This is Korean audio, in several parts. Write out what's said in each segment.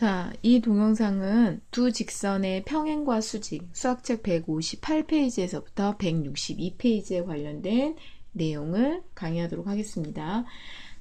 자, 이 동영상은 두 직선의 평행과 수직, 수학책 158페이지에서부터 162페이지에 관련된 내용을 강의하도록 하겠습니다.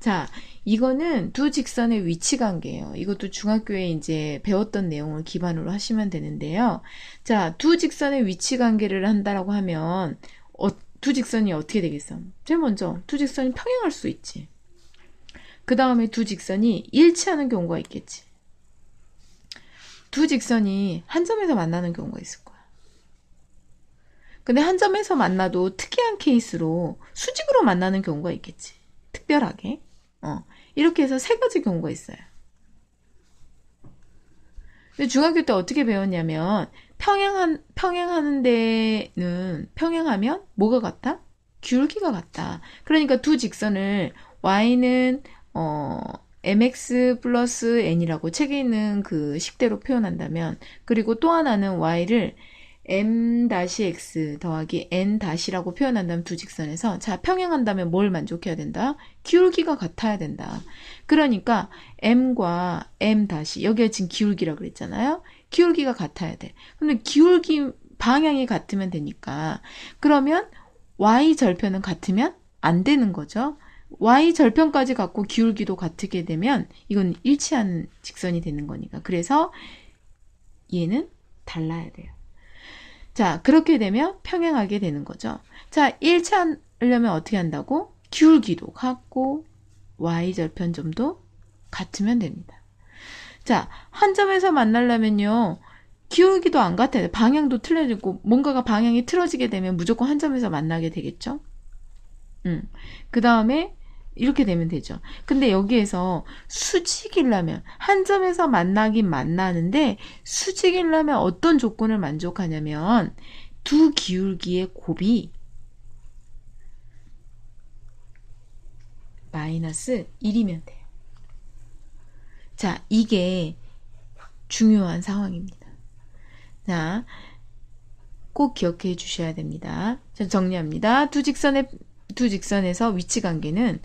자, 이거는 두 직선의 위치 관계예요. 이것도 중학교에 이제 배웠던 내용을 기반으로 하시면 되는데요. 자, 두 직선의 위치 관계를 한다라고 하면 어, 두 직선이 어떻게 되겠어? 제일 먼저 두 직선이 평행할 수 있지. 그 다음에 두 직선이 일치하는 경우가 있겠지. 두 직선이 한 점에서 만나는 경우가 있을 거야. 근데 한 점에서 만나도 특이한 케이스로 수직으로 만나는 경우가 있겠지. 특별하게. 어. 이렇게 해서 세 가지 경우가 있어요. 근데 중학교 때 어떻게 배웠냐면, 평행한, 평행하는 데는, 평행하면 뭐가 같다? 기울기가 같다. 그러니까 두 직선을 y는, 어, mx 플러스 n이라고 책에 있는 그 식대로 표현한다면 그리고 또 하나는 y를 m-x 더하기 n-라고 표현한다면 두 직선에서 자 평행한다면 뭘 만족해야 된다? 기울기가 같아야 된다. 그러니까 m과 m- 여기가 지금 기울기라 그랬잖아요. 기울기가 같아야 돼. 근데 기울기 방향이 같으면 되니까 그러면 y 절편은 같으면 안 되는 거죠. Y 절편까지 갖고 기울기도 같게 되면 이건 일치하는 직선이 되는 거니까. 그래서 얘는 달라야 돼요. 자, 그렇게 되면 평행하게 되는 거죠. 자, 일치하려면 어떻게 한다고? 기울기도 같고 y 절편점도 같으면 됩니다. 자, 한 점에서 만나려면요. 기울기도 안 같아요. 방향도 틀려지고 뭔가가 방향이 틀어지게 되면 무조건 한 점에서 만나게 되겠죠. 음. 그 다음에 이렇게 되면 되죠. 근데 여기에서 수직이려면 한 점에서 만나긴 만나는데 수직이려면 어떤 조건을 만족하냐면 두 기울기의 곱이 마이너스 1이면 돼요. 자, 이게 중요한 상황입니다. 자, 꼭 기억해 주셔야 됩니다. 자, 정리합니다. 두 직선의 두 직선에서 위치 관계는 어,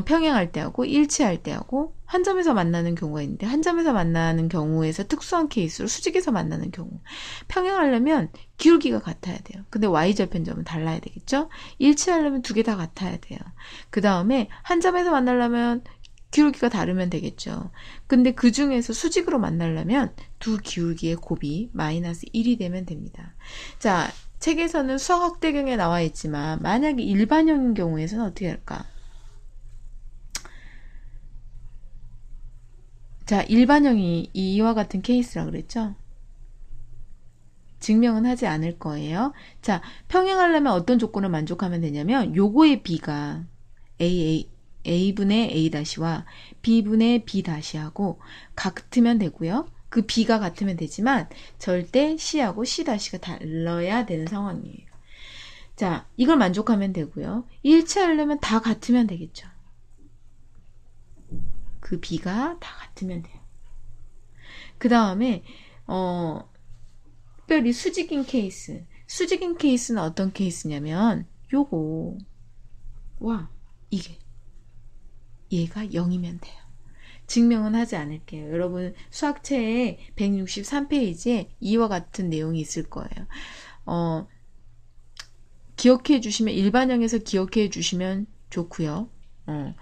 평행할 때하고 일치할 때하고 한 점에서 만나는 경우가 있는데 한 점에서 만나는 경우에서 특수한 케이스로 수직에서 만나는 경우 평행하려면 기울기가 같아야 돼요. 근데 y절편점은 달라야 되겠죠? 일치하려면 두 개 다 같아야 돼요. 그 다음에 한 점에서 만나려면 기울기가 다르면 되겠죠. 근데 그 중에서 수직으로 만나려면 두 기울기의 곱이 마이너스 1이 되면 됩니다. 자, 책에서는 수학 학대경에 나와 있지만 만약에 일반형인 경우에서는 어떻게 할까? 자, 일반형이 이와 같은 케이스라 그랬죠? 증명은 하지 않을 거예요. 자, 평행하려면 어떤 조건을 만족하면 되냐면 요거의 b가 a, a분의 a-와 b분의 b-하고 같으면 되고요. 그 B가 같으면 되지만 절대 C하고 C-가 달라야 되는 상황이에요. 자, 이걸 만족하면 되고요. 일치하려면 다 같으면 되겠죠. 그 B가 다 같으면 돼요. 그 다음에, 어, 특별히 수직인 케이스. 수직인 케이스는 어떤 케이스냐면, 요거, 와, 이게. 얘가 0이면 돼요. 증명은 하지 않을게요. 여러분 수학체에 163페이지에 이와 같은 내용이 있을 거예요. 어, 기억해 주시면 일반형에서 기억해 주시면 좋고요. 어,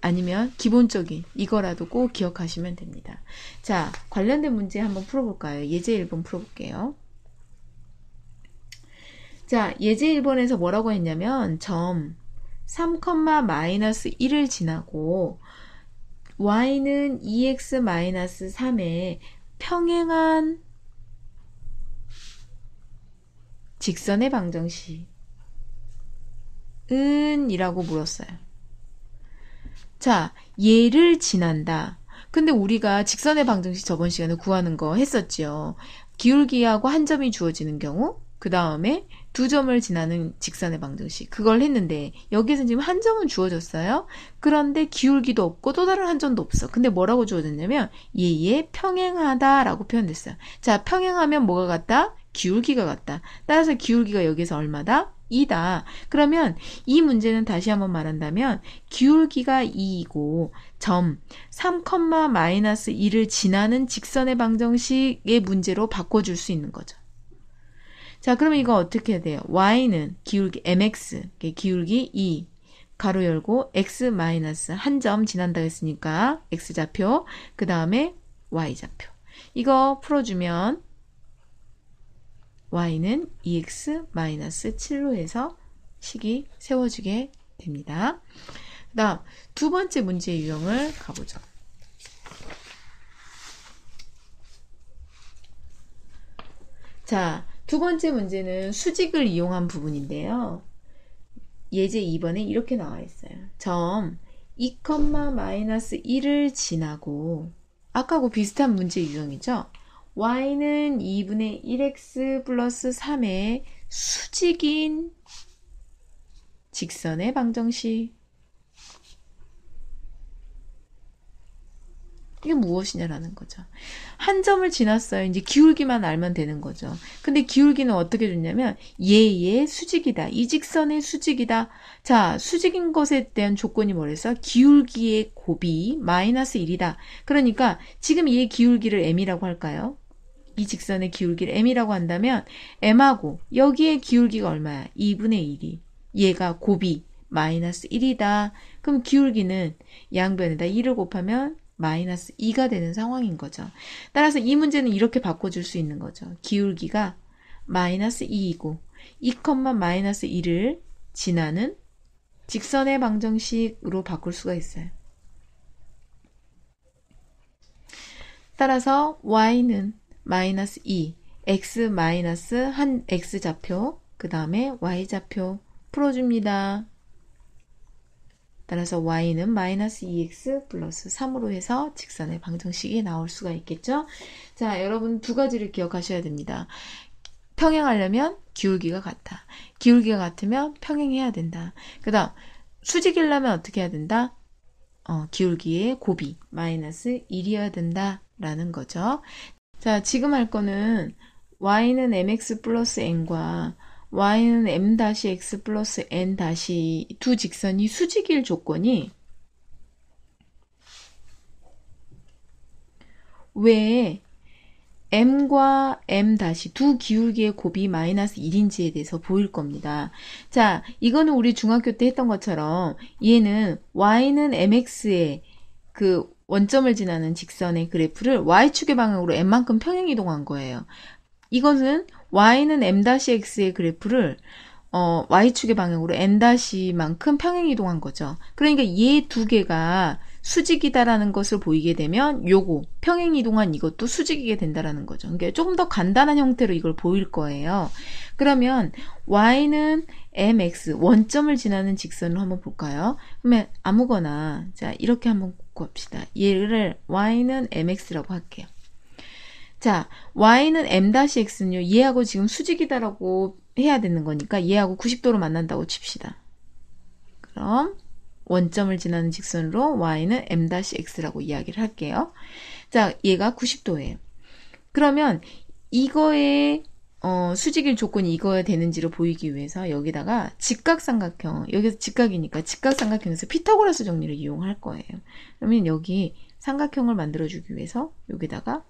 아니면 기본적인 이거라도 꼭 기억하시면 됩니다. 자, 관련된 문제 한번 풀어볼까요? 예제 1번 풀어볼게요. 자, 예제 1번에서 뭐라고 했냐면 점 3, 마이너스 1을 지나고 y는 2x-3의 평행한 직선의 방정식은 이라고 물었어요. 자, 얘를 지난다. 근데 우리가 직선의 방정식 저번 시간에 구하는 거 했었죠. 기울기하고 한 점이 주어지는 경우, 그 다음에 두 점을 지나는 직선의 방정식 그걸 했는데 여기에서 지금 한 점은 주어졌어요. 그런데 기울기도 없고 또 다른 한 점도 없어. 근데 뭐라고 주어졌냐면 얘에 평행하다라고 표현됐어요. 자 평행하면 뭐가 같다? 기울기가 같다. 따라서 기울기가 여기서 얼마다? 2다. 그러면 이 문제는 다시 한번 말한다면 기울기가 2이고 점 3, 마이너스 2를 지나는 직선의 방정식의 문제로 바꿔줄 수 있는 거죠. 자, 그러면 이거 어떻게 해야 돼요? y는 기울기 mx, 기울기 2, 가로 열고 x 마이너스 한 점 지난다 했으니까 x좌표, 그 다음에 y좌표. 이거 풀어주면 y는 2x-7로 해서 식이 세워지게 됩니다. 그 다음 두 번째 문제 유형을 가보죠. 자, 두 번째 문제는 수직을 이용한 부분인데요. 예제 2번에 이렇게 나와 있어요. 점 2, 마이너스 1을 지나고 아까하고 비슷한 문제 유형이죠. Y는 2분의 1x 플러스 3의 수직인 직선의 방정식. 이게 무엇이냐라는 거죠. 한 점을 지났어요. 이제 기울기만 알면 되는 거죠. 근데 기울기는 어떻게 줬냐면 얘의 수직이다. 이 직선의 수직이다. 자, 수직인 것에 대한 조건이 뭐랬어? 기울기의 곱이 마이너스 1이다. 그러니까 지금 얘 기울기를 m이라고 할까요? 이 직선의 기울기를 m이라고 한다면 m하고 여기에 기울기가 얼마야? 2분의 1이. 얘가 곱이 마이너스 1이다. 그럼 기울기는 양변에다 1을 곱하면 마이너스 2가 되는 상황인 거죠. 따라서 이 문제는 이렇게 바꿔줄 수 있는 거죠. 기울기가 마이너스 2이고 2, 마이너스 1을 지나는 직선의 방정식으로 바꿀 수가 있어요. 따라서 y는 마이너스 2, x 마이너스 한 x좌표, 그 다음에 y좌표 풀어줍니다. 따라서 y는 마이너스 2x 플러스 3으로 해서 직선의 방정식이 나올 수가 있겠죠. 자, 여러분 두 가지를 기억하셔야 됩니다. 평행하려면 기울기가 같다. 기울기가 같으면 평행해야 된다. 그 다음 수직이려면 어떻게 해야 된다? 어, 기울기의 곱이 마이너스 1이어야 된다 라는 거죠. 자, 지금 할 거는 y는 mx 플러스 n과 y는 m-x 플러스 n 다시 두 직선이 수직일 조건이 왜 m과 m 다시 두 기울기의 곱이 마이너스 1인지에 대해서 보일 겁니다. 자, 이거는 우리 중학교 때 했던 것처럼 얘는 y는 mx의 그 원점을 지나는 직선의 그래프를 y축의 방향으로 m만큼 평행 이동한 거예요. 이것은 y는 m-x의 그래프를 어, y축의 방향으로 n-만큼 평행 이동한 거죠. 그러니까 얘 두 개가 수직이다라는 것을 보이게 되면 요거 평행 이동한 이것도 수직이게 된다라는 거죠. 그러니까 조금 더 간단한 형태로 이걸 보일 거예요. 그러면 y는 mx 원점을 지나는 직선을 한번 볼까요? 그러면 아무거나 자 이렇게 한번 곱합시다. 얘를 y는 mx라고 할게요. 자, y는 m-x는요. 얘하고 지금 수직이다라고 해야 되는 거니까 얘하고 90도로 만난다고 칩시다. 그럼 원점을 지나는 직선으로 y는 m-x라고 이야기를 할게요. 자, 얘가 90도예요. 그러면 이거의 어, 수직일 조건이 이거야 되는지를 보이기 위해서 여기다가 직각삼각형, 여기서 직각이니까 직각삼각형에서 피타고라스 정리를 이용할 거예요. 그러면 여기 삼각형을 만들어주기 위해서 여기다가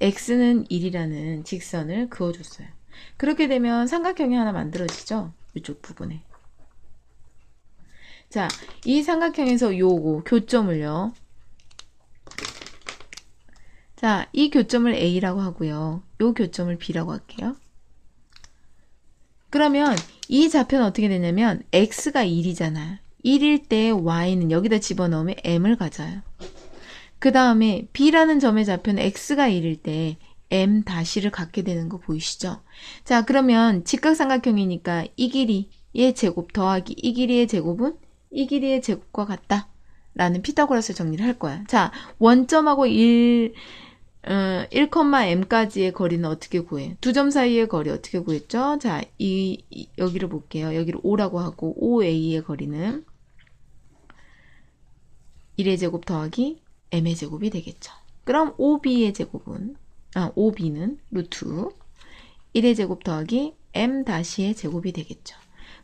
x는 1이라는 직선을 그어줬어요. 그렇게 되면 삼각형이 하나 만들어지죠? 이쪽 부분에. 자, 이 삼각형에서 요거 교점을요. 자, 이 교점을 A라고 하고요. 요 교점을 B라고 할게요. 그러면 이 좌표는 어떻게 되냐면 x가 1이잖아요. 1일 때 y는 여기다 집어넣으면 m을 가져요. 그 다음에 b라는 점의 좌표는 x가 1일 때 m 다시를 갖게 되는 거 보이시죠? 자 그러면 직각삼각형이니까 이 길이의 제곱 더하기 이 길이의 제곱은 이 길이의 제곱과 같다. 라는 피타고라스 정리를 할 거야. 자 원점하고 1, 어, 1,m까지의 거리는 어떻게 구해? 두 점 사이의 거리 어떻게 구했죠? 자, 이, 이 여기를 볼게요. 여기를 5라고 하고 5a의 거리는 1의 제곱 더하기 m의 제곱이 되겠죠. 그럼 5b의 제곱은 아 5b는 루트 1의 제곱 더하기 m 다시의 제곱이 되겠죠.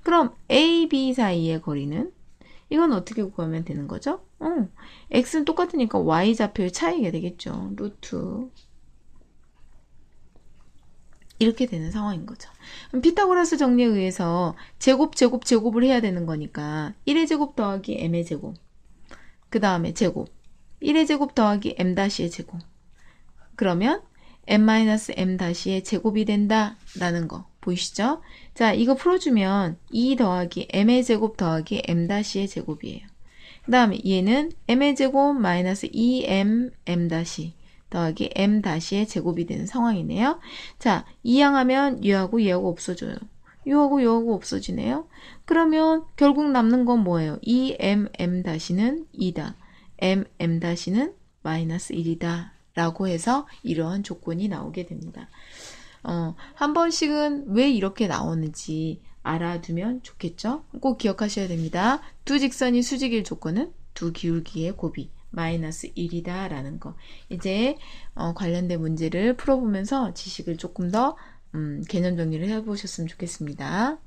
그럼 a, b 사이의 거리는 이건 어떻게 구하면 되는 거죠? 어, x는 똑같으니까 y 좌표의 차이가 되겠죠. 루트 이렇게 되는 상황인 거죠. 피타고라스 정리에 의해서 제곱, 제곱, 제곱을 해야 되는 거니까 1의 제곱 더하기 m의 제곱 그 다음에 제곱 1의 제곱 더하기 m 다시의 제곱 그러면 m-m 다시의 제곱이 된다 라는 거 보이시죠? 자 이거 풀어주면 2 더하기 m의 제곱 더하기 m 다시의 제곱이에요. 그 다음에 얘는 m의 제곱 마이너스 2m m 다시 더하기 m 다시의 제곱이 되는 상황이네요. 자, 이항하면 얘하고 얘하고 없어져요. 요하고 요하고 없어지네요. 그러면 결국 남는 건 뭐예요? 2m m 다시는 2다. m m 다시는 마이너스 1이다. 라고 해서 이러한 조건이 나오게 됩니다. 어, 한 번씩은 왜 이렇게 나오는지 알아두면 좋겠죠? 꼭 기억하셔야 됩니다. 두 직선이 수직일 조건은 두 기울기의 곱이 마이너스 1이다 라는 거. 이제 어, 관련된 문제를 풀어보면서 지식을 조금 더 음, 개념 정리를 해보셨으면 좋겠습니다.